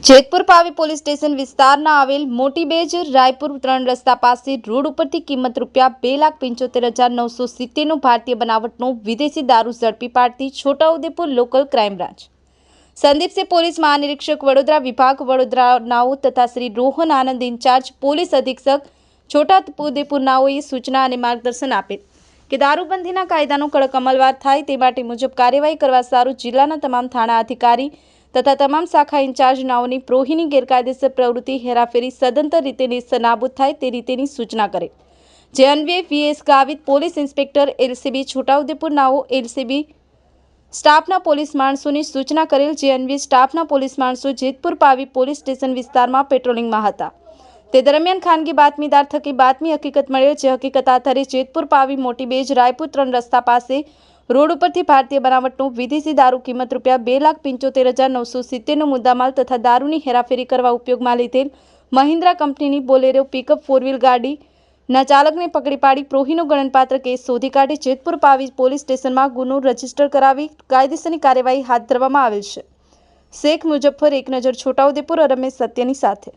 Jetpur Pavi police station વિસ્તારના આવેલ મોટી બેજ રાયપુર ત્રણ રસ્તા પાસે રોડ ઉપરથી કિંમત રૂપિયા બે લાખ પંચોતેર હજાર નવસો સિત્તેરનો ભારતીય બનાવટનો વિદેશી દારૂ ઝડપી પાડતી Chhota Udepur local crime branch. Sandeepsinh police મહાનિરીક્ષક Vadodara વિભાગ વડોદરા નાઓ તથા શ્રી રોહન આનંદ ઇન્ચાર્જ પોલીસ અધિક્ષક છોટાઉદેપુર નાઓએ સૂચના અને માર્ગદર્શન આપેલ કે દારૂબંધીના કાયદાનો કડક અમલવાર થાય તે માટે મુજબ કાર્યવાહી કરવા સારું જિલ્લાના તમામ થાણા અધિકારી તથા તમામ શાખા ઇન્ચાર્જ નાઓની પ્રોહીની ગેરકાયદેસર પ્રવૃત્તિ હેરાફેરી સદંતર રીતે નિસ્તનાબૂદ થાય તે રીતેની સૂચના કરે. જે અન્વયે V S Gavit police inspector LCB Chhota Udepur નાઓ LCB સ્ટાફના પોલીસ માણસોની સૂચના કરેલ જે અન્વયે સ્ટાફના પોલીસ માણસો જેતપુર પાવી પોલીસ સ્ટેશન વિસ્તારમાં પેટ્રોલિંગમાં હતા. તે દરમિયાન ખાનગી બાતમીદાર થકી બાતમી હકીકત મળેલ જે હકીકત આધારે જેતપુર પાવી મોટી બેજ રાયપુર ત્રણ રસ્તા પાસે રોડ ઉપરથી ભારતીય બનાવટનું વિદેશી દારૂ કિંમત રૂપિયા બે લાખ પંચોતેર હજાર નવસો સિત્તેરનો મુદ્દામાલ તથા દારૂની હેરાફેરી કરવા ઉપયોગમાં લીધેલ મહિન્દ્રા કંપનીની બોલેરો પિકઅપ ફોર વ્હીલ ગાડી ના ચાલકને પકડી પાડી પ્રોહીનો ગણનપાત્ર કેસ શોધી કાઢી જેતપુર પાવી પોલીસ સ્ટેશનમાં ગુનો રજિસ્ટર કરાવી કાયદેસરની કાર્યવાહી હાથ ધરવામાં આવેલ છે. શેખ મુજફ્ફર એક નજર છોટાઉદેપુર રમેશ સત્યની સાથે.